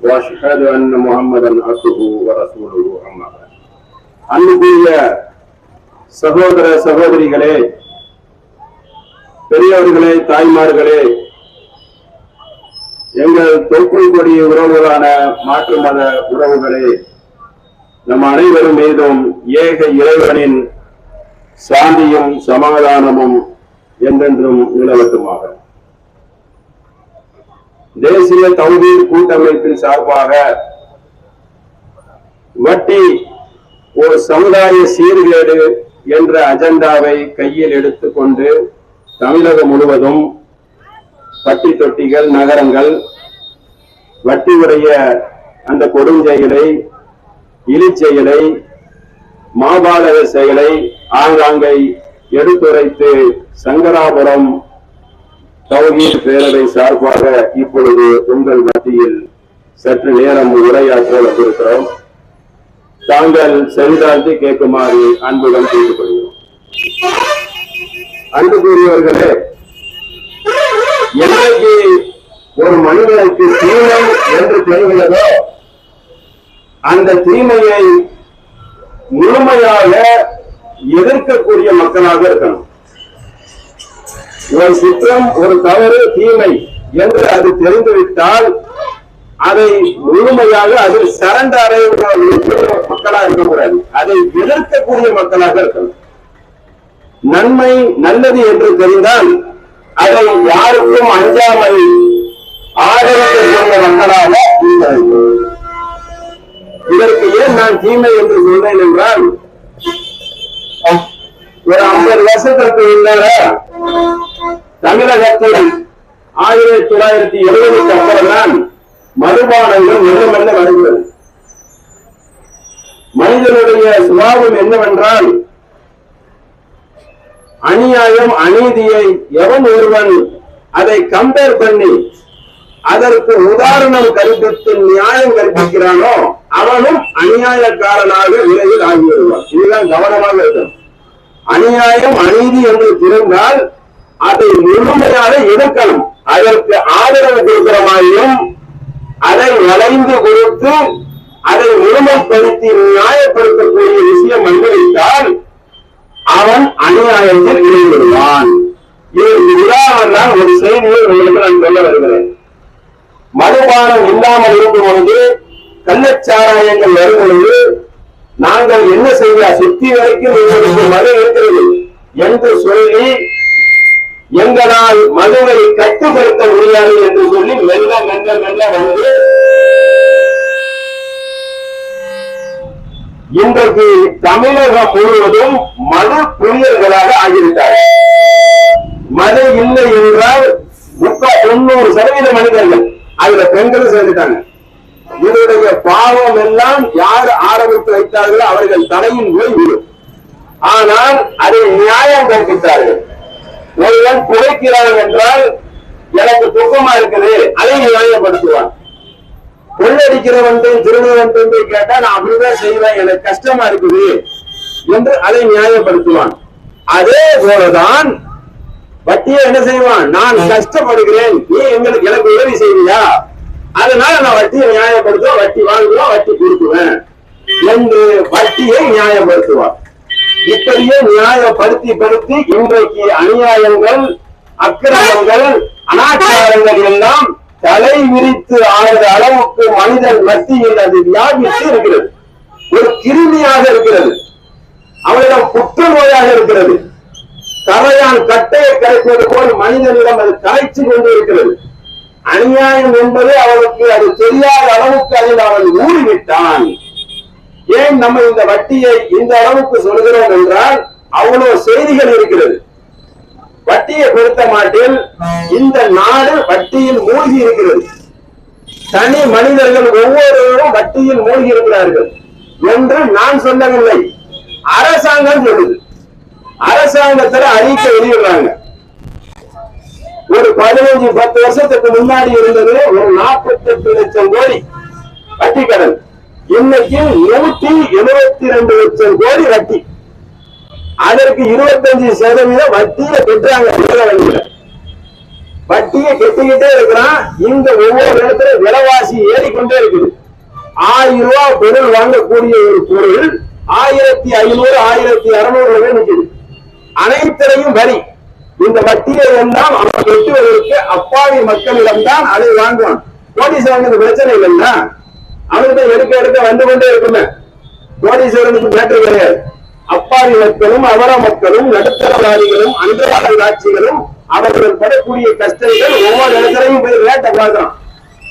وأشهد أن محمدا عبده ورسوله أما بعد அன்புக்குரிய சகோதர சகோதரிகளே பெரியவர்களே தாய்மார்களே எங்கள் தொப்புள் கொடி உறவுகளான மாற்று மத உறவுகளே நம் அனைவரும் மீதும் ஏக இறைவனின் சாந்தியும் சமாதானமும் என்றென்றும் நிலவட்டுமாக தேசிய தௌஹீத் கூட்டமைப்பின் சார்பாக வட்டி ஒரு சமுதாய சீர்கேடு என்ற அஜெண்டாவை கையில் எடுத்துக்கொண்டு தமிழகம் முழுவதும் பட்டி தொட்டிகள் நகரங்கள் வட்டி உடைய அந்த கொடுஞ்செயலை இழிச்செயலை மாபாலக செயலை ஆங்காங்கை எடுத்துரைத்து சங்கராபுரம் தௌஹீத் பேரவை சார்பாக இப்பொழுது உங்கள் மத்தியில் சற்று நேரம் உரையாற்ற வந்திருக்கிறோம் தாங்கள் செவிதாழ்த்தி கேட்குமாறு அன்புடன் கேட்டுக்கொள்கிறோம். கூறியவர்களே என்னைக்கு ஒரு மனிதனுக்கு தீமை என்று தெரிகிறதோ அந்த தீமையை முழுமையாக எதிர்க்கக்கூடிய மக்களாக இருக்கணும். ஒரு குற்றம் ஒரு தவறு தீமை என்று அது தெரிந்துவிட்டால் அதை முழுமையாக அதில் சரண்டர் மக்களாக இருக்கக்கூடாது. அதை எதிர்க்கக்கூடிய மக்களாக இருக்கணும். நன்மை நல்லது என்று தெரிந்தால் அதை யாருக்கும் அஞ்சாமல் ஆதரவு மக்களாக இதற்கு ஏன் நான் தீமை என்று சொன்னேன் என்றால் ஒரு ஐம்பது வருஷத்திற்கு முன்னால தமிழகத்தில் ஆயிரத்தி தொள்ளாயிரத்தி எழுபதுக்கு அப்புறம் தான் மதுபானங்கள் மெல்ல மெல்ல வருகிறது. மனிதனுடைய சுபாவம் என்னவென்றால் அநியாயம் அநீதியை எவன் ஒருவன் அதை கம்பேர் பண்ணி அதற்கு உதாரணம் கற்பித்து நியாயம் கற்பிக்கிறானோ அவனும் அநியாயக்காரனாக விரைவில் ஆகிவிடுவான் இதுதான் கவனமாக இருக்கணும். அநியாயம் அநீதி என்று தெரிந்தால் அதை முழுமையாக எதிர்க்கணும் அதற்கு ஆதரவு கொடுக்கிற மாதிரியும் அதை வளைந்து கொடுத்து அதை முழுமைப்படுத்தி நியாயப்படுத்தக்கூடிய விஷயம் அனுபவித்தால் அவன் அநியாயத்தில் ஈடுபடுவான் இதற்கு உதாரணம் தான் ஒரு செய்தியை உங்களுக்கு நான் சொல்ல வருகிறேன். மதுபானம் இல்லாமல் இருக்கும் பொழுது கள்ளச்சாராயங்கள் வரும் பொழுது நாங்கள் என்ன செய்ய சுத்தி வரைக்கும் எங்களுக்கு மது இருக்கிறது என்று சொல்லி எங்களால் மதுவை கட்டுப்படுத்த முடியாது என்று சொல்லி மெல்ல மெல்ல மெல்ல வந்து இன்றைக்கு தமிழகம் முழுவதும் மது பிரியர்களாக ஆகிவிட்டார். மது இல்லை என்றால் முப்ப தொண்ணூறு சதவீத மனிதர்கள் அதுல பெண்களும் சேர்ந்துட்டாங்க. இதனுடைய பாவம் எல்லாம் யார் ஆரம்பித்து வைத்தார்களோ அவர்கள் தலையின் போய் விடும் ஆனால் அதை நியாயம் கற்பித்தார்கள். ஒருவன் குறைக்கிறான் என்றால் எனக்கு துக்கமா இருக்குது. அதை நியாயப்படுத்துவான் கொள்ளடிக்கிறவன் திருடுவன் போய் கேட்டா நான் அப்படிதான் செய்வேன் எனக்கு கஷ்டமா இருக்குது என்று அதை நியாயப்படுத்துவான். அதே போலதான் வட்டியை என்ன செய்வான்? நான் கஷ்டப்படுகிறேன் நீ எங்களுக்கு எனக்கு உதவி செய்வியா? அதனால நான் வட்டியை நியாயப்படுத்துவேன் வட்டி வாங்குவேன் வட்டி கொடுக்குவேன் என்று வட்டியை நியாயப்படுத்துவான். இப்படியே நியாயப்படுத்தி படுத்தி இன்றைக்கு அநியாயங்கள் அக்கிரமங்கள் அனாச்சாரங்கள் எல்லாம் தலை விரித்து ஆடுற அளவுக்கு மனிதன் மத்தியில் அது வியாபித்து இருக்கிறது. ஒரு கிருமியாக இருக்கிறது. அவனிடம் புற்றுநோயாக இருக்கிறது. கரையான் கட்டையை கரைப்பது போல் மனிதனிடம் அது கரைச்சு கொண்டு இருக்கிறது. அநியாயம் என்பது அவனுக்கு அது தெரியாத அளவுக்கு அதில் அவன் ஊறிவிட்டான். ஏன் நம்ம இந்த வட்டியை இந்த அளவுக்கு சொல்கிறோம் என்றால் அவ்வளவு செய்திகள் இருக்கிறது. வட்டியை பொறுத்த மாட்டில் இந்த நாடு வட்டியில் மூழ்கி இருக்கிறது. தனி மனிதர்கள் ஒவ்வொருவரும் வட்டியில் மூழ்கி இருக்கிறார்கள் என்று நான் சொல்லவில்லை. அரசாங்கம் சொல்லுது. அரசாங்கத்துல அறிக்கை வெளியிடுறாங்க. ஒரு பதினஞ்சு பத்து வருஷத்துக்கு முன்னாடி இருந்தது ஒரு நாற்பத்தி எட்டு லட்சம் கோடி வட்டி கடன். இன்னைக்கு நூத்தி எழுபத்தி ரெண்டு லட்சம் கோடி வட்டி. அதற்கு இருபத்தஞ்சு சதவீதம் வட்டியில கட்டுறாங்க வங்கியில வட்டியை கட்டிக்கிட்டே இருக்கிறான். இந்த ஒவ்வொரு இடத்துல விலைவாசி ஏறிக்கொண்டே இருக்குது. ஆயிரம் ரூபாய் பொருள் வாங்கக்கூடிய ஒரு பொருள் ஆயிரத்தி ஐநூறு ஆயிரத்தி அறுநூறு நிற்குது அனைத்திலையும் வரி. இந்த வட்டியை எல்லாம் அவன் கட்டுவதற்கு அப்பாவி மக்களிடம்தான் அதை வாங்குவான். கோடீஸ்வரனுக்கு பிரச்சனை இல்லைன்னா அவர்கிட்ட எடுக்க எடுக்க வந்து கொண்டே இருக்குமே. கோடீஸ்வரனுக்கு மேட்டர் கிடையாது. அப்பாவி மக்களும் அவர மக்களும் நடுத்தரவாதிகளும் அன்றாட ஆட்சிகளும் அவர்கள் படக்கூடிய கஷ்டங்கள் ஒவ்வொரு இடத்துலையும் போய் ரேட்டை பார்க்கறான்.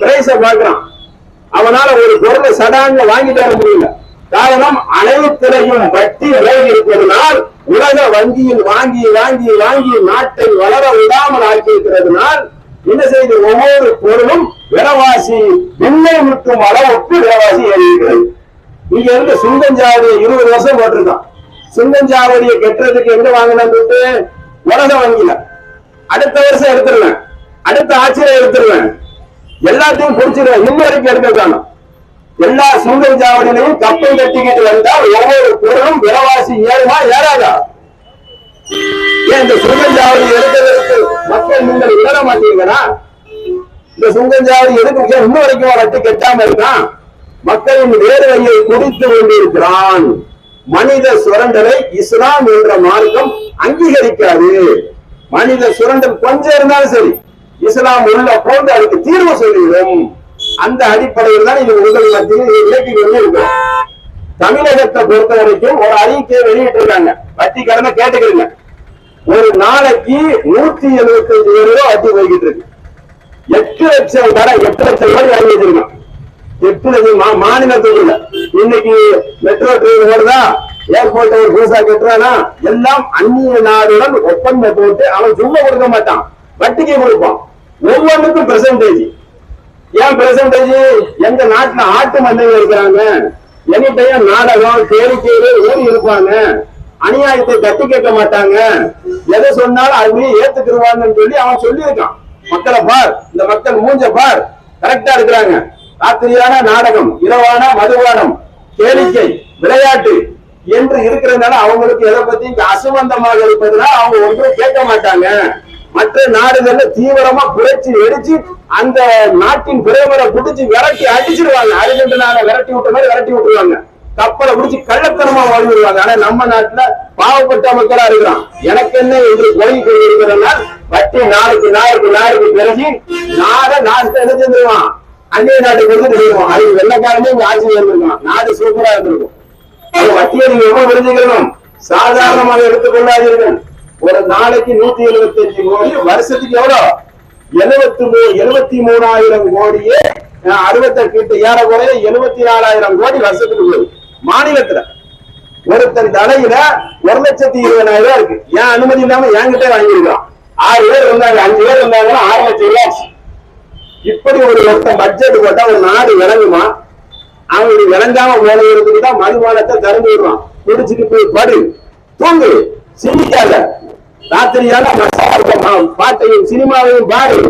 பிரைஸ பார்க்கறான். அவனால ஒரு பொருளை சடாங்க வாங்கிட்டு வர முடியல. காரணம் அனைத்துறையும் வட்டி விலகி இருப்பதனால் உலக வங்கியில் வாங்கி வாங்கி வாங்கி நாட்டை வளர விடாமல் ஆக்கியிருக்கிறதுனால் என்ன செய்து ஒவ்வொரு பொருளும் விலைவாசி விண்ணை முட்டும் அளவுக்கு விலவாசி ஏறியிருக்கிறது இங்க இருந்து சுங்கஞ்சாவடியை இருபது வருஷம் போட்டிருக்கான். சுங்கஞ்சாவடியை கட்டுறதுக்கு எங்க வாங்கினேன் சொல்லிட்டு உலக வங்கியில. அடுத்த வருஷம் எடுத்துருவேன். அடுத்த ஆட்சியில எடுத்துருவேன். எல்லாத்தையும் பிடிச்சிருவேன். இன்ன வரைக்கும் எடுக்க காணும் எல்லா சுங்கஞ்சாவடியிலையும் கப்பல் கட்டிக்கிட்டு வந்தால் ஒவ்வொரு பொருளும் விலைவாசி ஏறுமா ஏறாதா? ஏன் இந்த சுங்கஞ்சாவடி எடுக்கிறதுக்கு மக்கள் நீங்கள் விட மாட்டீங்கன்னா இந்த சுங்கஞ்சாவடி எதுக்கு இன்னும் வரைக்கும் வட்டி கெட்டாம இருக்கான்? மக்களின் வேர்வையை குடித்து கொண்டிருக்கிறான். மனித சுரண்டலை இஸ்லாம் என்ற மார்க்கம் அங்கீகரிக்காது. மனித சுரண்டல் கொஞ்சம் இருந்தாலும் சரி இஸ்லாம் உள்ள போன்று அதுக்கு தீர்வு சொல்லிவிடும் அந்த அடிப்படையில் தான் இது உங்கள் மத்தியில் இயக்கி கொண்டு இருக்கிறோம் தமிழகத்தை பொறுத்த வரைக்கும் ஒரு அறிக்கையை வெளியிட்டு இருக்காங்க வட்டி கடனை கேட்டுக்கிறீங்க. ஒரு நாளைக்கு நூத்தி எழுபத்தி அஞ்சு பேரோ வட்டி போய்கிட்டு இருக்கு. எட்டு லட்சம் கடன் எட்டு லட்சம் கோடி வாங்கி வச்சிருக்கோம் எட்டு லட்சம் மா- மாநிலத்துக்குள்ள இன்னைக்கு மெட்ரோ ட்ரெயின் ஏர்போர்ட் ஒரு புதுசா கட்டுறானா எல்லாம் அந்நிய நாடுடன் ஒப்பந்தம் போட்டு அவன் சும்மா கொடுக்க மாட்டான். வட்டிக்கு கொடுப்பான். ஒவ்வொன்றுக்கும் பெர்சன்டேஜ் ஏன் பெர்சன்டேஜ் எங்க நாட்டுல ஆட்டு மந்தைகள் இருக்கிறாங்க. எனி டைம் நாடகம் கேளிக்கையிலே ஊறி இருப்பாங்க. அநியாயத்தை கட்டி கேட்க மாட்டாங்க. எதை சொன்னாலும் அதுலயே ஏத்துக்கிருவாங்கன்னு சொல்லி அவன் சொல்லியிருக்கான். மக்களை பார் இந்த மக்கள் மூஞ்ச பார். கரெக்டா இருக்கிறாங்க. ராத்திரியான நாடகம் இரவான மதுபானம் கேளிக்கை விளையாட்டு என்று இருக்கிறதுனால அவங்களுக்கு எதை பத்தி இங்க இருப்பதுனால அவங்க ஒன்றும் கேட்க மாட்டாங்க. மற்ற நாடுகள்ல தீவிரமா புரட்சி வெடிச்சு அந்த நாட்டின் பிரதமரை பிடிச்சி விரட்டி அடிச்சிருவாங்க. அர்ஜென்டினால விரட்டி விட்ட மாதிரி விரட்டி விட்டுருவாங்க. கப்பலை பிடிச்சி கள்ளத்தனமா வாழ்ந்துருவாங்க ஆனா நம்ம நாட்டுல பாவப்பட்ட மக்களா இருக்கிறான். எனக்கு என்ன என்று கோயில் கொண்டிருக்கிறனால் வட்டி நாளுக்கு நாளுக்கு நாளுக்கு பிறகு நாட நாட்டை என்ன செஞ்சிருவான்? அந்நிய நாட்டுக்கு கொடுத்துட்டு போயிருவான் அது வெள்ளக்காரமே இங்க ஆட்சி இருந்திருக்கான் நாடு சூப்பரா இருந்திருக்கும். அது வட்டியை நீங்க எவ்வளவு புரிஞ்சுக்கணும் சாதாரணமாக எடுத்துக்கொள்ளாதீர்கள். ஒரு நாளைக்கு நூத்தி எழுபத்தி அஞ்சு கோடி வருஷத்துக்கு எவ்வளவு எழுபத்தி மூணு எழுபத்தி மூணாயிரம் கோடியே அஹ், அறுபத்தெட்டு ஏற குறைய எழுபத்தி நாலாயிரம் கோடி வருஷத்துக்கு உள்ளது மாநிலத்துல. ஒருத்தன் தலையில ஒரு லட்சத்தி இருபதாயிரம் ரூபாய் இருக்கு. ஏன் அனுமதி இல்லாம என்கிட்ட வாங்கியிருக்கான் ஆறு பேர் இருந்தாங்க. அஞ்சு பேர் இருந்தாங்கன்னா ஆறு லட்சம் ரூபாய் இப்படி ஒரு ஒருத்தன் பட்ஜெட் போட்டா ஒரு நாடு விளங்குமா? அவங்களுக்கு விளங்காம போனதுக்கு தான் மதுபானத்தை திறந்து விடுறான். குடிச்சிட்டு போய் படு. தூங்கு. சிந்திக்காத ராத்திரியான மசாலா பாட்டையும் சினிமாவையும் பாரு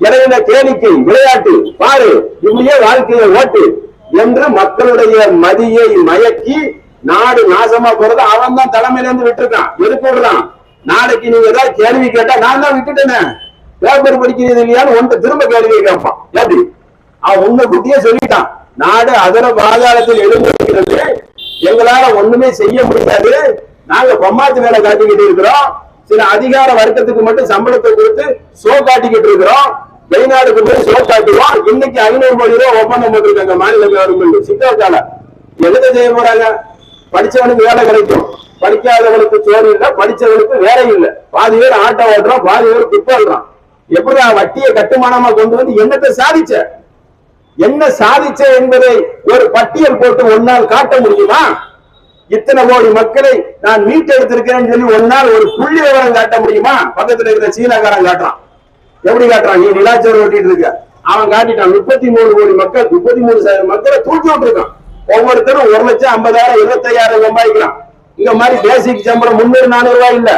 இடையில கேளிக்கை விளையாட்டு பாரு இப்படியே வாழ்க்கையை ஓட்டு. என்று மக்களுடைய மதியை மயக்கி நாடு நாசமா போறது அவன் தான் தலைமையில இருந்து விட்டுருக்கான். எதுக்கு விடுறான் நாளைக்கு நீங்க ஏதாவது கேள்வி கேட்டா நான் தான் விட்டுட்டேனே. பேப்பர் படிக்கிறது இல்லையான்னு ஒன்று திரும்ப கேள்வி கேட்பான். எப்படி அவன் உங்க குட்டியே சொல்லிட்டான். நாடு அதர பாதாளத்தில் எழுந்திருக்கிறது. எங்களால ஒண்ணுமே செய்ய முடியாது. நாங்க பொம்மாத்து வேலை காட்டிக்கிட்டு இருக்கிறோம். சில அதிகார வர்க்கத்துக்கு மட்டும் சம்பளத்தை கொடுத்து சோ காட்டிக்கிட்டு இருக்கிறோம். வெளிநாடுக்கு போய் சோ இன்னைக்கு ஐநூறு கோடி ரூபாய் ஒப்பந்தம் போட்டிருக்காங்க மாநில கவர்மெண்ட் சித்தாக்கால எழுத செய்ய போறாங்க? படிச்சவனுக்கு வேலை கிடைக்கும். படிக்காதவனுக்கு சோறு இல்லை படிச்சவனுக்கு வேலை இல்ல. பாதி பேர் ஆட்டோ ஓட்டுறான் பாதி பேர் குப்பாடுறான் எப்படி வட்டியை கட்டுமானமா கொண்டு வந்து என்னத்தை சாதிச்ச? என்ன சாதிச்ச என்பதை ஒரு பட்டியல் போட்டு ஒன்னால் காட்ட முடியுமா? இத்தனை கோடி மக்களை நான் மீட்டெடுத்திருக்கிறேன்னு சொல்லி ஒன்னால் ஒரு புள்ளி விவரம் காட்ட முடியுமா? பக்கத்துல இருக்கிற சீனாக்காரன் காட்டுறான். எப்படி காட்டுறான் நீ நிலாச்சோறு ஓட்டிட்டு இருக்க. அவன் காட்டிட்டான். முப்பத்தி மூணு கோடி மக்கள் முப்பத்தி மூணு சதவீதம் மக்களை தூக்கி விட்டுருக்கான். ஒவ்வொருத்தரும் ஒரு லட்சம் ஐம்பதாயிரம் இருபத்தையாயிரம் சம்பாதிக்கலாம் இந்த மாதிரி பேசிக் சம்பளம் முன்னூறு நானூறு ரூபாய் இல்ல.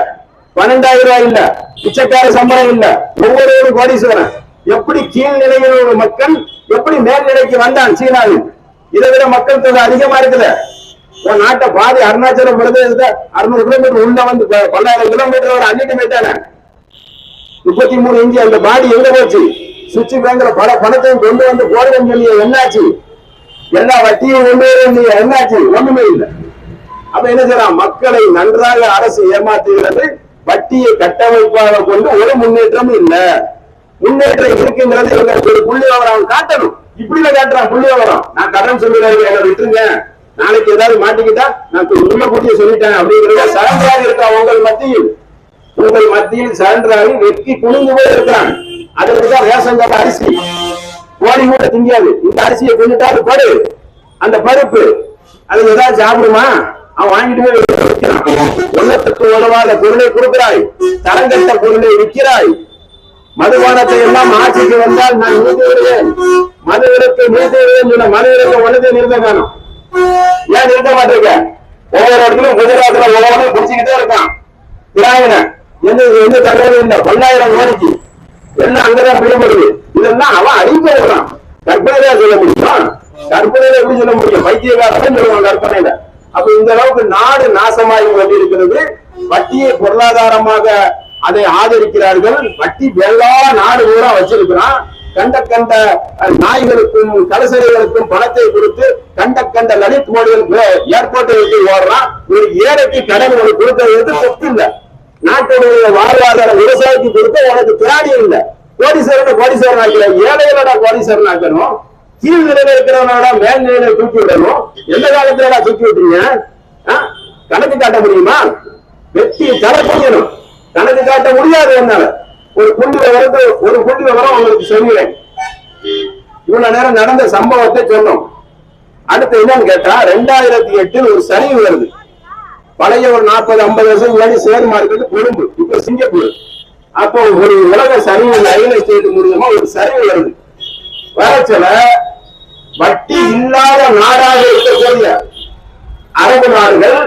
பன்னெண்டாயிரம் ரூபாய் இல்ல. பிச்சைக்கார சம்பளம் இல்ல. ஒவ்வொரு கோடீஸ்வரன். எப்படி கீழ்நிலையில் உள்ள மக்கள் எப்படி மேல்நிலைக்கு வந்தான் சீனாவில்? இதை விட மக்கள் தொகை அதிகமா இருக்குது. உன் நாட்டை பாதி அருணாச்சலம் பிரதேசத்தை அறுநூறு கிலோமீட்டர் உள்ள வந்து பல்லாயிரம் கிலோமீட்டர் ஒரு அள்ளிட்டு போயிட்டானே முப்பத்தி மூணு இஞ்சி அந்த பாடி எங்க போச்சு? சுவிட்ச் பேங்க்ல பல பணத்தையும் கொண்டு வந்து போடுவேன்னு சொல்லி என்னாச்சு? எல்லா வட்டியும் கொண்டு வர என்னாச்சு? ஒண்ணுமே இல்லை. அப்ப என்ன செய்யலாம்? மக்களை நன்றாக அரசு ஏமாத்துகிறது வட்டியை கட்டமைப்பாக கொண்டு ஒரு முன்னேற்றம் இல்ல. முன்னேற்றம் இருக்குங்கிறது எங்களுக்கு ஒரு புள்ளி விவரம் காட்டணும். இப்படில காட்டுறான் புள்ளி விவரம் நான் கடன் சொல்லுறேன் என்ன விட்டுருங்க. நாளைக்கு ஏதாவது மாட்டிக்கிட்டா நான் உண்மை கூட்டிய சொல்லிட்டேன் அப்படிங்கிறத சரண்டாக இருக்கா உங்கள் மத்தியில்? உங்கள் மத்தியில் சரண்டராகி வெட்டி குனிந்து இருக்கிறான். அதற்கு ரேஷன் கார்டு அரிசி. கோழி கூட திங்காது. இந்த அரிசியை கொண்டுட்டாரு படு. அந்த பருப்பு அது ஏதாவது சாப்பிடுமா? அவன் வாங்கிட்டு போய் உள்ளத்துக்கு உதவாத பொருளை கொடுக்கிறாய். தரங்கட்ட பொருளை விற்கிறாய். மதுபானத்தை எல்லாம் ஆட்சிக்கு வந்தால் நான் நிறுத்தி விடுவேன் மது விடத்தை நிறுத்தி விடுவேன் சொன்ன மது விடத்தை உனது நிறுத்த வேணும் ஏன் நிறுத்த மாட்டேங்க? ஒவ்வொரு இடத்துலயும் குஜராத்ல ஒவ்வொரு குடிச்சுக்கிட்டே இருக்கான். திராவிட எந்த எந்த தகவலும் இல்லை பல்லாயிரம் கோடிக்கு. எல்லாம் அங்கதான் பிடிபடுது இதெல்லாம் அவன் அறிவிக்கிறான் கற்பனையா சொல்ல முடியுமா? கற்பனையில எப்படி சொல்ல முடியும்? வைத்தியகாரன் சொல்லுவான் கற்பனையில. அப்ப இந்த அளவுக்கு நாடு நாசமாகி கொண்டிருக்கிறது. வட்டியை பொருளாதாரமாக அதை ஆதரிக்கிறார்கள். வட்டி எல்லா நாடு பூரா வச்சிருக்கிறான். கண்ட கண்ட நாய்களுக்கும் கலசரைகளுக்கும் பணத்தை கொடுத்து கண்ட கண்ட லலித் மோடிகளுக்கு ஏர்போர்ட்டை விட்டு ஓடுறான். ஒரு ஏழைக்கு கடன் உனக்கு கொடுக்கறது சொத்து இல்ல. நாட்டுடைய வாழ்வாதார விவசாயிக்கு கொடுத்த உனக்கு திராணி இல்லை. கோடீஸ்வரன் கோடீஸ்வரன் ஆக்கல ஏழைகளோட கோடீஸ்வரன் ஆக்கணும் கீழ் நிலையில இருக்கிறவனோட மேல் நிலையில தூக்கி விடணும். எந்த காலத்துல தூக்கி விட்டீங்க கணக்கு காட்ட முடியுமா? வெட்டி தர செய்யணும் கணக்கு காட்ட முடியாது என்னால. ஒரு புள்ளி விவரத்தை ஒரு புள்ளி விவரம் உங்களுக்கு சொல்கிறேன் இவ்வளவு நேரம் நடந்த சம்பவத்தை சொன்னோம். அடுத்து என்னன்னு கேட்டா ரெண்டாயிரத்தி எட்டில் ஒரு சரிவு வருது. பழைய ஒரு நாற்பது ஐம்பது வருஷம் முன்னாடி ஷேர் மார்க்கெட் கொழும்பு. இப்ப சிங்கப்பூர். அப்போ ஒரு உலக சரிவு ரியல் எஸ்டேட் மூலியமா ஒரு சரிவு வருது. வரச்சல வட்டி இல்லாத நாடாக இருக்கக்கூடிய அரபு நாடுகள்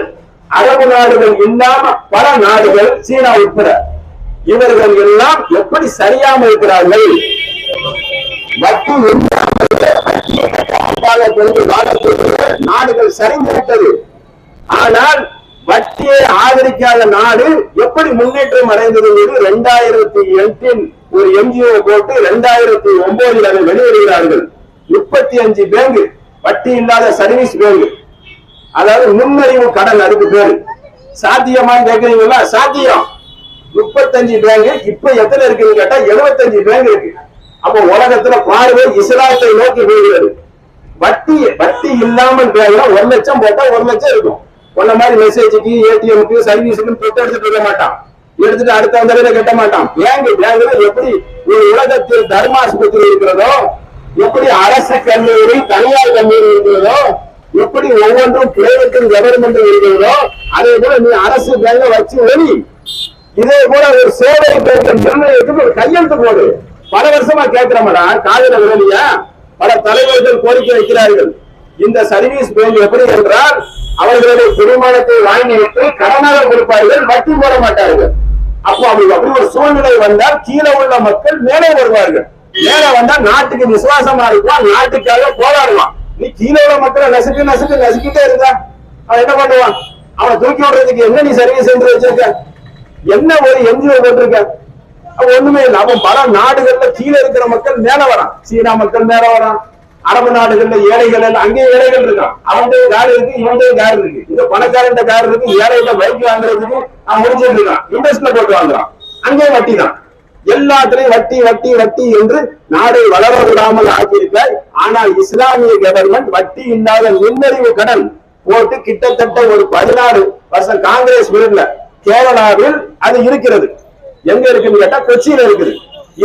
அரபு நாடுகள் இல்லாம பல நாடுகள் சீனா உட்பட இவர்கள் எல்லாம் எப்படி சரியாம இருக்கிறார்கள்? வட்டி இல்லாமல் நாடுகள் சரிந்து விட்டது. ஆனால் வட்டியை ஆதரிக்காத நாடு எப்படி முன்னேற்றம் அடைந்தது என்று இரண்டாயிரத்தி எட்டில் ஒரு என்ஜிஓ போட்டு இரண்டாயிரத்தி ஒன்பதில் அதை வெளியிடுகிறார்கள். முப்பத்தி அஞ்சு பேங்க் வட்டி இல்லாத சர்வீஸ் பேங்க். அதாவது நுண்ணறிவு கடன் அதுக்கு பேரு. சாத்தியமா கேட்கறீங்களா? சாத்தியம். முப்பத்தஞ்சு பேங்க் இப்ப எத்தனை இருக்குன்னு கேட்டா எழுபத்தஞ்சு பேங்க் இருக்கு. அப்ப உலகத்துல பார்வை இஸ்லாத்தை நோக்கி போகிறது. வட்டி வட்டி இல்லாமல் பேங்க்ல ஒரு லட்சம் போட்டா ஒரு லட்சம் இருக்கும். உன்ன மாதிரி மெசேஜுக்கு ஏடிஎம்க்கு சர்வீஸுக்கு தொட்டு எடுத்துட்டு இருக்க மாட்டான். எடுத்துட்டு அடுத்த தடவை கட்ட மாட்டான். பேங்க் பேங்க்ல எப்படி ஒரு உலகத்தில் தர்மாஸ்பத்திரி இருக்கிறதோ எப்படி அரசு கல்லூரி தனியார் கல்லூரி இருக்கிறதோ எப்படி ஒவ்வொன்றும் பிரைவேட்டும் கவர்மெண்ட் இருக்கிறதோ அதே போல நீ அரசு பேங்க வச்சு ஒளி. இதே போல ஒரு சேவை பேங்க் நிர்ணயத்துக்கு ஒரு கையெழுத்து போடு. பல வருஷமா கேட்கிறோம்டா காதல விரலியா பல தலைவர்கள் கோரிக்கை வைக்கிறார்கள். இந்த சர்வீஸ் பேங்க் எப்படி என்றால் அவர்களுடைய குடிமானத்தை வாங்கிவிட்டு கடனாக கொடுப்பார்கள் வட்டி போட மாட்டார்கள். அப்போ அவங்களுக்கு அப்படி ஒரு சூழ்நிலை வந்தால் கீழே உள்ள மக்கள் மேலே வருவார்கள். மேலே வந்தா நாட்டுக்கு விசுவாசமா இருக்கலாம் நாட்டுக்காக போராடுவான் நீ கீழே உள்ள மக்களை நசுக்கு நசுக்கு நசுக்கிட்டே இருந்தா அவன் என்ன பண்ணுவான்? அவனை தூக்கி விடுறதுக்கு என்ன நீ சர்வீஸ் சென்று வச்சிருக்க? என்ன ஒரு என்ஜிஓ போட்டிருக்க? ஒண்ணுமே இல்லை. அவன் பல நாடுகள்ல கீழே இருக்கிற மக்கள் மேல வரான். சீனா மக்கள் மேல வரான். அரபு நாடுகள்ல ஏழைகள் எல்லாம் அங்கேயும் ஏழைகள் இருக்கான். அவன்கிட்ட கார் இருக்கு இவன்கிட்ட கார் இருக்கு. இந்த பணக்காரன் கார் இருக்கு ஏழைகிட்ட பைக் வாங்குறதுக்கு அவன் முடிச்சிட்டு இருக்கான். இன்ட்ரெஸ்ட்ல போட்டு வாங்குறான். அங்கேயும் வட்டி தான் எல்லாத்திலையும் வட்டி வட்டி வட்டி என்று நாடை வளர விடாமல் ஆக்கியிருக்காய் ஆனால் இஸ்லாமிய கவர்மெண்ட் வட்டி இல்லாத நுண்ணறிவு கடன் போட்டு கிட்டத்தட்ட ஒரு பதினாறு வருஷம் காங்கிரஸ் விருதுல கேரளாவில் அது இருக்கிறது. எங்க இருக்குன்னு கேட்டா கொச்சியில இருக்குது.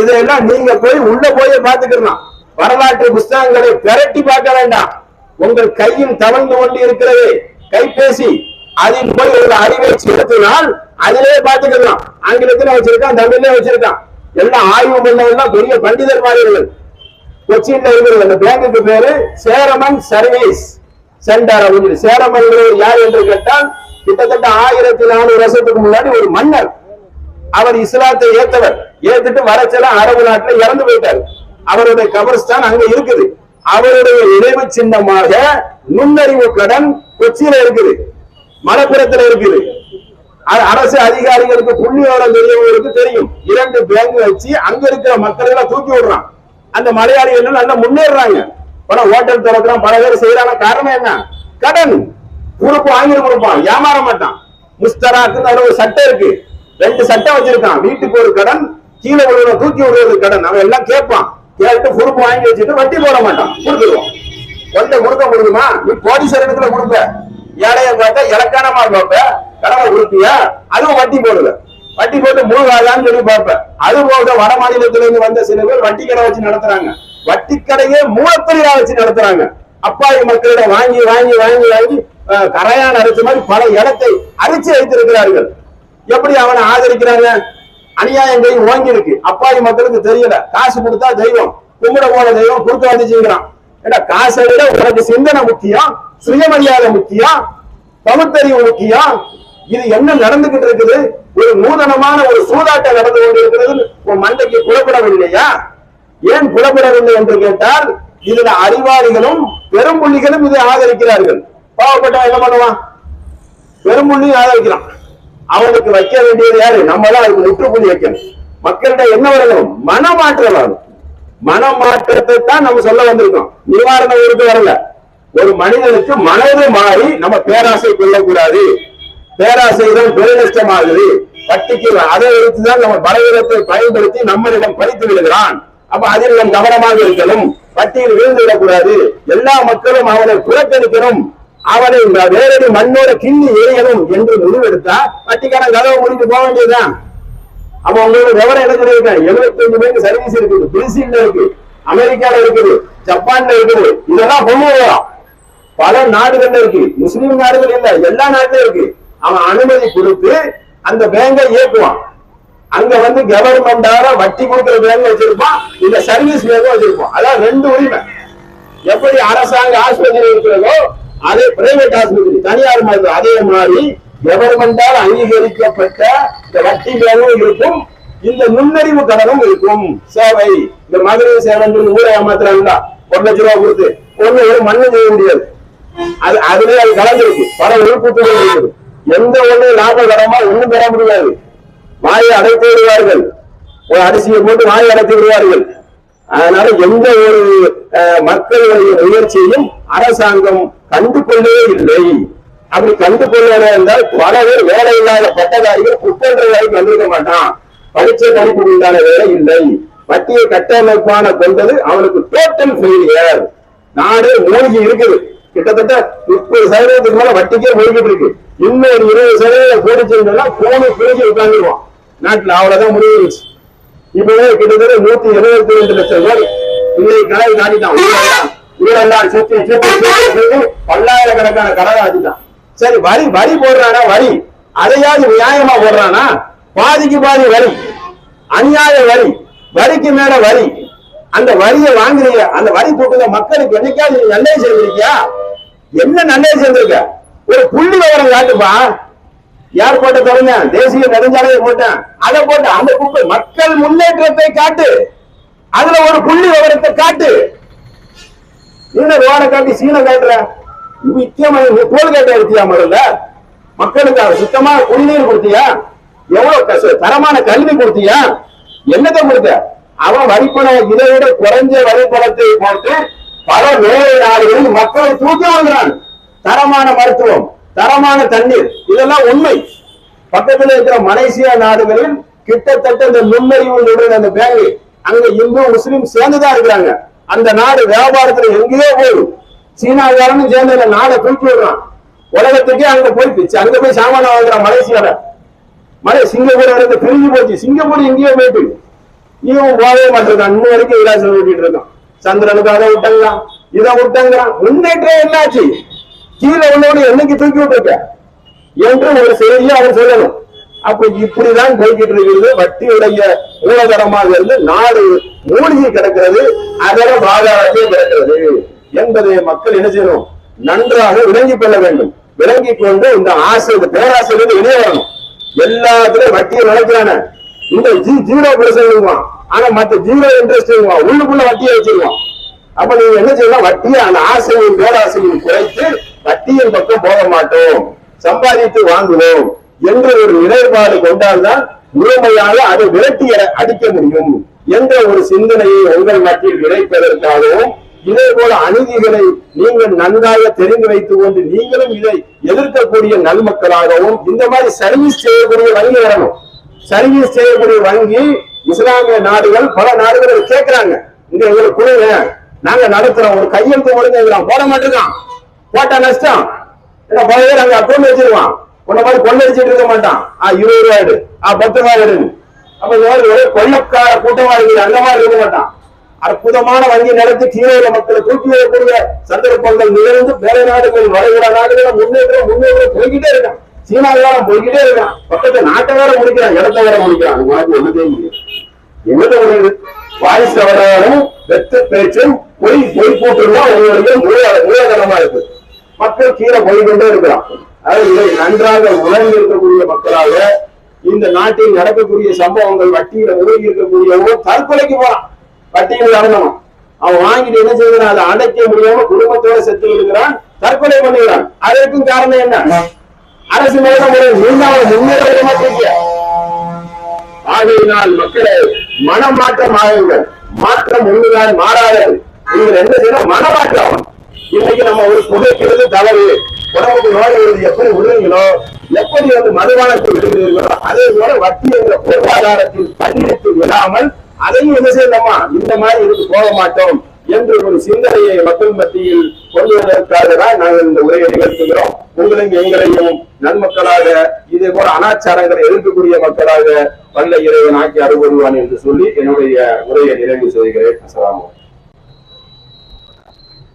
இதையெல்லாம் நீங்க போய் உள்ள போய் பாத்துக்கலாம் வரலாற்று புஸ்தகங்களை பிரட்டி பார்க்க வேண்டாம். உங்கள் கையில் தவழ்ந்து கொண்டு இருக்கிறது. கைபேசி அதில் போய் ஒரு அறிவை செலுத்தினால் அதிலே பார்த்துக்கலாம். ஆங்கிலத்துல வச்சிருக்கான் தமிழ்ல வச்சிருக்கான். எல்லாம் ஆய்வு பண்ணவெல்லாம் பெரிய பண்டிதர் மாறியவர்கள் கொச்சின்ல இருக்கிறது. அந்த பேங்குக்கு பேரு சேரமன் சர்வீஸ் சென்டர் அப்படின்னு. சேரமன் யார் என்று கேட்டால் கிட்டத்தட்ட ஆயிரத்தி நானூறு வருஷத்துக்கு முன்னாடி ஒரு மன்னர். அவர் இஸ்லாத்தை ஏத்தவர். ஏத்துட்டு வரச்சல அரபு நாட்டுல இறந்து போயிட்டார். அவருடைய கபர்ஸ்தான் அங்க இருக்குது. அவருடைய நினைவு சின்னமாக நுண்ணறிவு கடன் கொச்சியில இருக்குது. மலப்புறத்துல இருக்குது. அரசு அதிகாரிகளுக்கு புள்ளியோரம் தெரியவங்களுக்கு தெரியும். இரண்டு பேங்க் வச்சு அங்க இருக்கிற மக்களை எல்லாம் தூக்கி விடுறான். அந்த மலையாளிகள் நல்லா முன்னேறாங்க பல ஹோட்டல் திறக்கிறான் பல பேர் செய்யறாங்க. காரணம் என்ன? கடன். உறுப்பு வாங்கி கொடுப்பான். ஏமாற மாட்டான். முஸ்தராக்கு ஒரு சட்டை இருக்கு. ரெண்டு சட்டை வச்சிருக்கான். வீட்டுக்கு ஒரு கடன் கீழே விழுற தூக்கி விடுறது கடன். அவன் எல்லாம் கேட்பான். கேட்டு பொறுப்பு வாங்கி வச்சுட்டு வட்டி போட மாட்டான் கொடுத்துருவோம். வந்த கொடுக்க முடியுமா நீ கோடீஸ்வரத்துல கொடுப்ப. ஏழைய பார்த்தா இலக்கானமா பார்ப்ப. கடமை கொடுப்பியா அதுவும் வட்டி போடுவ வட்டி போட்டு முழுகாதான்னு சொல்லி பார்ப்ப. அது போக வட மாநிலத்துல இருந்து வந்த சில பேர் வட்டி கடை வச்சு நடத்துறாங்க. வட்டி கடையே மூலத்தொழிலா வச்சு நடத்துறாங்க. அப்பாவி மக்களிடம் வாங்கி வாங்கி வாங்கி வாங்கி கரையான் அரைச்ச மாதிரி பல இடத்தை அரிச்சு வைத்திருக்கிறார்கள் எப்படி அவனை ஆதரிக்கிறாங்க? அநியாயங்கள் ஓங்கி இருக்கு அப்பாவி மக்களுக்கு தெரியல. காசு கொடுத்தா தெய்வம். கும்பிட போன தெய்வம் கொடுக்க வந்துச்சுங்கிறான். ஏன்னா காசை விட உனக்கு சிந்தனை முக்கியம் சுயமரியாதை முக்கியம் பகுத்தறிவு முக்கியம் இது என்ன நடந்துகிட்டு இருக்குது? ஒரு நூதனமான ஒரு சூதாட்டம் நடந்து கொண்டிருக்கிறது உன் மண்டைக்கு புலப்படவில்லையா? ஏன் புலப்படவில்லை என்று கேட்டால் இதுல அறிவாளிகளும் பெரும்புள்ளிகளும் இதை ஆதரிக்கிறார்கள். பாவப்பட்டவன் என்ன பண்ணுவான்? பெரும்புள்ளியும் ஆதரிக்கிறான். அவனுக்கு வைக்க வேண்டியது யாரு? நம்ம தான் அதுக்கு முற்றுப்புள்ளி வைக்கணும். மக்கள்கிட்ட என்ன வரணும்? மனமாற்றம் வரணும். மனமாற்றத்தை தான் நம்ம சொல்ல வந்திருக்கோம். நிவாரணம் இருக்கு வரல. ஒரு மனிதனுக்கு மனது மாறி நம்ம பேராசை கொள்ளக்கூடாது. பேராசை தான் பெருநஷ்டமாகுது பட்டிக்கு அதை வைத்துதான் நம்ம பலவீனத்தை பயன்படுத்தி நம்மளிடம் பறித்து விடுகிறான். அப்ப அதில் நாம் கவனமாக இருக்கணும். பட்டியல் விழுந்து விடக்கூடாது எல்லா மக்களும் அவனை புறக்கணிக்கணும். அவனை இந்த மண்ணோட கிண்ணி எரியணும் என்று முடிவெடுத்தா வட்டிக்காரன் கதவை முடிஞ்சு போக வேண்டியதுதான். அப்ப உங்களுக்கு விவரம் என்ன சொல்லியிருக்கேன் எழுபத்தி அஞ்சு பேருக்கு சர்வீஸ் இருக்குது. பிரேசில்ல இருக்கு அமெரிக்கால இருக்குது. ஜப்பான்ல இருக்குது. இதெல்லாம் கொண்டு பல நாடுகள்ல இருக்கு முஸ்லீம் நாடுகள் இல்ல. எல்லா நாட்டிலும் இருக்கு. அவன் அனுமதி கொடுத்து அந்த பேங்கை இயக்குவான் அங்க வந்து கவர்மெண்டால வட்டி கொடுக்கிற பேங்க் வச்சிருப்பான். இந்த சர்வீஸ் பேங்க் வச்சிருப்பான். அதான் ரெண்டு உரிமை. எப்படி அரசாங்க ஆஸ்பத்திரி இருக்கிறதோ அதே பிரைவேட் ஆஸ்பத்திரி தனியார் மருந்து அதே மாதிரி கவர்மெண்டால் அங்கீகரிக்கப்பட்ட இந்த வட்டி பேங்கும் இருக்கும் இந்த நுண்ணறிவு கடனும் இருக்கும். சேவை இந்த மதுரை சேவை ஊரை ஏமாத்துறாங்களா? ஒரு லட்ச ரூபாய் கொடுத்து ஒண்ணு ஒரு மண்ணு செய்ய முடியாது. அது அதுலயே அது கலந்துருக்கு. பல உறுப்புகள் இருக்குது. எந்த ஒண்ணு லாபகரமா ஒண்ணும் பெற முடியாது. வாயை அடைத்து விடுவார்கள். ஒரு அரிசியை போட்டு வாயை அடைத்து விடுவார்கள். அதனால எந்த ஒரு அஹ், மக்களுடைய முயற்சியையும் அரசாங்கம் கண்டு கொள்ளவே இல்லை. அப்படி கண்டு கொள்ளவில்லை என்றால் பல பேர் வேலை இல்லாத பட்டதாரிகள் குற்றன்ற வந்திருக்க மாட்டான். படிச்ச படிப்பு உண்டான வேலை இல்லை. மத்திய கட்டமைப்பான கொண்டது அவனுக்கு டோட்டல் ஃபெயிலியர் நாடு மூழ்கி இருக்குது. கிட்டத்தட்ட முப்பது சதவீதத்துக்கு மேல வட்டிக்கே மூழ்கிட்டு இருக்கு. இன்னும் ஒரு இருபது சதவீதம் கூடிச்சுன்னா போன பிரிஞ்சு உட்காந்துருவான் நாட்டுல அவ்வளவுதான் முடிஞ்சிருச்சு இப்பவே கிட்டத்தட்ட நூத்தி எழுபத்தி ரெண்டு லட்சம் பேர் இன்னைக்கு கடை காட்டிட்டான். ஊரெல்லாம் சுத்தி சுத்தி பல்லாயிரக்கணக்கான கடை காட்டிட்டான் சரி வரி வரி போடுறானா வரி? அதையாவது நியாயமா போடுறானா? பாதிக்கு பாதி வரி. அநியாய வரி. வரிக்கு மேல வரி. அந்த வரியை வாங்குறீங்க. அந்த வரி போட்டுங்க மக்களுக்கு என்னைக்காவது நீ நல்லது செய்திருக்கியா என்ன நல்லது செய்திருக்க ஒரு புள்ளி விவரம் காட்டுப்பா. யார் போட்ட தொடங்க தேசிய நெடுஞ்சாலையை போட்டேன். அதை போட்டு அந்த குப்பை மக்கள் முன்னேற்றத்தை காட்டு. அதுல ஒரு புள்ளி விவரத்தை காட்டு. என்ன ரோட காட்டி சீனை காட்டுற? முக்கியமா நீ டோல் கேட்ட எடுத்தியா முதல்ல மக்களுக்கு அது சுத்தமா குடிநீர் கொடுத்தியா? எவ்வளவு தரமான கல்வி கொடுத்தியா? என்னத்தை கொடுத்த? அவன் வரிப்பணம் இதை விட குறைஞ்ச வரிப்பணத்தை போட்டு பல மேலை நாடுகளில் மக்களை தூக்கி வாங்குறான். தரமான மருத்துவம் தரமான தண்ணீர் இதெல்லாம் உண்மை. பக்கத்துல இருக்கிற மலேசியா நாடுகளில் கிட்டத்தட்ட இந்த நுண்ணறிவு அந்த பேங்க் அங்க இந்து முஸ்லீம் சேர்ந்துதான் இருக்கிறாங்க. அந்த நாடு வியாபாரத்துல எங்கேயோ போய் சீனாக்காரனும் சேர்ந்து இந்த நாடை தூக்கி விடுறான் உலகத்துக்கே அங்க போய் பிச்சு அங்க போய் சாமான வாங்குறான் மலேசியால. மலை சிங்கப்பூர் இருந்து பிரிஞ்சு போச்சு. சிங்கப்பூர் எங்கேயோ போயிட்டு. இவன் போகவே மாட்டிருக்கான் இன்னும் வரைக்கும் விலாசம் ஓட்டிட்டு இருக்கான் சந்திரனுக்கு அதை விட்டாங்களாம். இதை விட்டாங்கிறான் முன்னேற்றம் என்னாச்சு கீழே உள்ளவனு என்னைக்கு தூக்கி விட்டுருக்க? என்று ஒரு செய்தியை அவன் சொல்லணும். அப்ப இப்படிதான் போய்கிட்டு இருக்கிறது. வட்டியுடைய மூலதனமாக இருந்து நாடு மூழ்கி கிடக்கிறது. அதர பாதாளத்தில் கிடக்கிறது என்பதை மக்கள் என்ன செய்யணும்? நன்றாக விளங்கிக் கொள்ள வேண்டும். விளங்கிக் கொண்டு இந்த ஆசை இந்த பேராசையிலிருந்து இணைய வரணும். எல்லாத்துலயும் வட்டியை நினைக்கிறான இந்த ஜி ஜீரோ பெர்சன்ட் ஆனா மத்த ஜீரோ இன்ட்ரெஸ்ட் உள்ளுக்குள்ள வட்டியை வச்சிருவான் அப்ப நீங்க என்ன செய்யலாம்? வட்டியை அந்த ஆசையும் பேராசையும் குறைத்து வட்டியின் பக்கம் போக மாட்டோம். சம்பாதித்து வாங்குவோம். என்ற ஒரு நிலைப்பாடு கொண்டால்தான் முழுமையாக அதை விரட்டி அடிக்க முடியும். என்ற ஒரு சிந்தனையை உங்கள் மத்தியில் விளைப்பதற்காகவும் இதே போல அநீதிகளை நீங்கள் நன்றாக தெரிந்து வைத்துக் கொண்டு நீங்களும் இதை எதிர்க்கக்கூடிய நல்மக்களாகவும் இந்த மாதிரி சர்வீஸ் செய்யக்கூடிய வங்கி வரணும். சர்வீஸ் செய்யக்கூடிய வங்கி இஸ்லாமிய நாடுகள் பல நாடுகள் கேட்கிறாங்க. இங்க எங்களுக்கு கொடுங்க. நாங்க நடத்துறோம். ஒரு கையெழுத்து கொடுங்க போட மாட்டேங்கிறான். போட்டா நஷ்டம். ஏன்னா பல பேர் அங்க அக்கௌண்ட் வச்சிருவான் உன்ன மாதிரி கொள்ளடிச்சிட்டு இருக்க மாட்டான். ஆ இருபது ரூபாய் எடு. ஆ பத்து ரூபாய் எடுன்னு அப்ப இந்த மாதிரி ஒரே கொள்ளக்கார கூட்டமா இருக்குது அந்த மாதிரி இருக்க மாட்டான். அற்புதமான வங்கி நடத்தி கீழே மக்களை தூக்கி வைக்கக்கூடிய சந்தர்ப்பங்கள் நிகழ்ந்து வேற நாடுகள் வளைகுடா நாடுகள் முன்னேற்றம் முன்னேற்றம் போய்கிட்டே இருக்கான். சீனாவிலாம் போய்கிட்டே இருக்கான். பக்கத்து நாட்டை வேற முடிக்கிறான் இடத்த வேற முடிக்கிறான். அது உனக்கு ஒண்ணுதே முடியும் என்னது ஒரு வாய்ஸ் அவர்களும் வெத்து பேச்சும் பொய் பொய் போட்டுருந்தா உங்களுடைய மூலதனமா இருக்கு? மக்கள் கீழே போய்கொண்டே இருக்கிறான் இதை நன்றாக உணர்ந்து இருக்கக்கூடிய மக்களாக இந்த நாட்டில் நடக்கக்கூடிய சம்பவங்கள் வட்டியில உதவி இருக்கக்கூடியவங்க தற்கொலைக்கு போறான். வட்டியில் இறங்கணும் அவன் வாங்கிட்டு என்ன செய்கிறான்? அதை அடைக்க முடியாம குடும்பத்தோட செத்து விடுகிறான் தற்கொலை பண்ணுகிறான் அதற்கும் காரணம் என்ன? அரசு மேல ஒரு நீண்டாக முன்னேற விட மாட்டீங்க ஆகையினால் மக்களே மனமாற்றம் ஆகுங்கள் மாற்றம் ஒன்றுதான் மாறாதது. நீங்கள் என்ன செய்யணும்? மனமாற்றம் இன்னைக்கு நம்ம ஒரு புகைக்கிறது தவறு உடம்புக்கு நோய் வருது எப்படி விடுறீங்களோ எப்படி வந்து மதுபானத்தை விடுகிறீர்களோ அதே போல வட்டி என்ற பொருளாதாரத்தில் பன்னிட்டு விடாமல் அதையும் என்ன செய்யலாமா? இந்த மாதிரி இருந்து போக மாட்டோம் என்று ஒரு சிந்தனையை மக்கள் மத்தியில் கொண்டு வருவதற்காக தான் நாங்கள் இந்த உரையை நிகழ்த்துகிறோம். உங்களையும் எங்களையும் நன்மக்களாக இதே போல அனாச்சாரங்களை எதிர்க்கக்கூடிய மக்களாக வல்ல இறைவன் ஆக்கி அறுபடுவான் என்று சொல்லி என்னுடைய உரையை நிறைவு செய்கிறேன். அசலாமோ